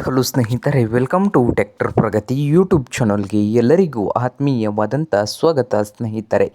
Hello ಸ್ನೇಹಿತರೆ, welcome to tractor Pragati YouTube ಚಾನಲ್ಗೆ ಎಲ್ಲರಿಗೂ ಆತ್ಮೀಯವಾದಂಥ ಸ್ವಾಗತ ಸ್ನೇಹಿತರೆ.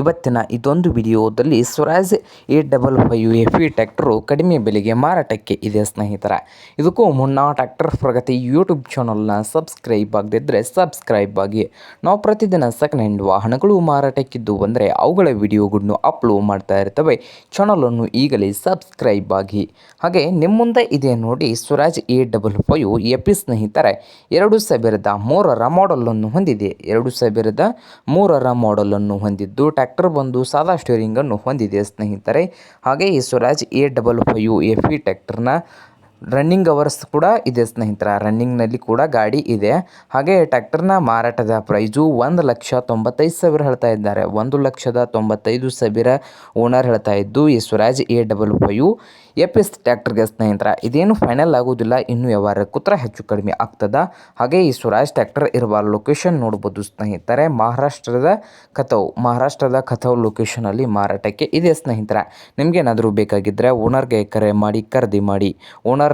ಇವತ್ತಿನ ಇದೊಂದು ವಿಡಿಯೋದಲ್ಲಿ Swaraj eight double five F E tractor ಕಡಿಮೆ ಬೆಲೆಗೆ ಮಾರಾಟಕ್ಕೆ ಇದೆ ಸ್ನೇಹಿತರ. ಇದಕ್ಕೂ ಮುನ್ನ ಟ್ಯಾಕ್ಟರ್ ಪ್ರಗತಿ ಯೂಟ್ಯೂಬ್ ಚಾನಲ್ನ ಸಬ್ಸ್ಕ್ರೈಬ್ ಆಗದಿದ್ದರೆ ಸಬ್ಸ್ಕ್ರೈಬ್ ಆಗಿ. ನಾವು ಪ್ರತಿದಿನ ಸೆಕೆಂಡ್ ಹ್ಯಾಂಡ್ ವಾಹನಗಳು ಮಾರಾಟಕ್ಕಿದ್ದು ಅಂದರೆ ಅವುಗಳ ವಿಡಿಯೋಗಳನ್ನು ಅಪ್ಲೋಡ್ ಮಾಡ್ತಾ ಇರ್ತವೆ. ಚಾನಲನ್ನು ಈಗಲೇ ಸಬ್ಸ್ಕ್ರೈಬ್ ಆಗಿ. ಹಾಗೆ ನಿಮ್ಮ ಮುಂದೆ ಇದೆ ನೋಡಿ Swaraj A double five F E ಸ್ನೇಹಿತರೆ ಎರಡು ಸಾವಿರದ ಮೂರರ ಮಾಡಲನ್ನು ಹೊಂದಿದೆ. ಎರಡು ಸಾವಿರದ ಮೂರರ ಮಾಡಲನ್ನು ಹೊಂದಿದ್ದು ಟ್ರ್ಯಾಕ್ಟರ್ ಬಂದು ಸಾದಾ ಸ್ಟೇರಿಂಗನ್ನು ಹೊಂದಿದೆ ಸ್ನೇಹಿತರೆ. ಹಾಗೆ Swaraj A double five F E ಟ್ರ್ಯಾಕ್ಟರ್ನ ರನ್ನಿಂಗ್ ಅವರ್ಸ್ ಕೂಡ ಇದೆ ಸ್ನೇಹಿತರ. ರನ್ನಿಂಗ್ನಲ್ಲಿ ಕೂಡ ಗಾಡಿ ಇದೆ. ಹಾಗೆ ಟ್ಯಾಕ್ಟರ್ನ ಮಾರಾಟದ ಪ್ರೈಸು ಒಂದು ಲಕ್ಷ ತೊಂಬತ್ತೈದು ಸಾವಿರ ಹೇಳ್ತಾ ಇದ್ದಾರೆ. ಒಂದು ಲಕ್ಷದ ತೊಂಬತ್ತೈದು ಸಾವಿರ ಓನರ್ ಹೇಳ್ತಾ ಇದ್ದು, ಈ Swaraj A double five F S ಟ್ಯಾಕ್ಟರ್ಗೆ ಸ್ನೇಹಿತರ, ಇದೇನು ಫೈನಲ್ ಆಗೋದಿಲ್ಲ ಇನ್ನು ವ್ಯವಹಾರ ಕೂತ್ರ ಹೆಚ್ಚು ಕಡಿಮೆ ಆಗ್ತದ. ಹಾಗೆ ಈ ಸ್ವರಾಜ್ ಟ್ಯಾಕ್ಟರ್ ಇರುವ ಲೊಕೇಶನ್ ನೋಡ್ಬೋದು ಸ್ನೇಹಿತರೆ. ಮಹಾರಾಷ್ಟ್ರದ ಕಥವ್ ಮಹಾರಾಷ್ಟ್ರದ ಕಥವ್ ಲೊಕೇಶನಲ್ಲಿ ಮಾರಾಟಕ್ಕೆ ಇದೆ ಸ್ನೇಹಿತರ. ನಿಮಗೇನಾದರೂ ಬೇಕಾಗಿದ್ದರೆ ಓನರ್ಗೆ ಕರೆ ಮಾಡಿ, ಖರೀದಿ ಮಾಡಿ ಓನರ್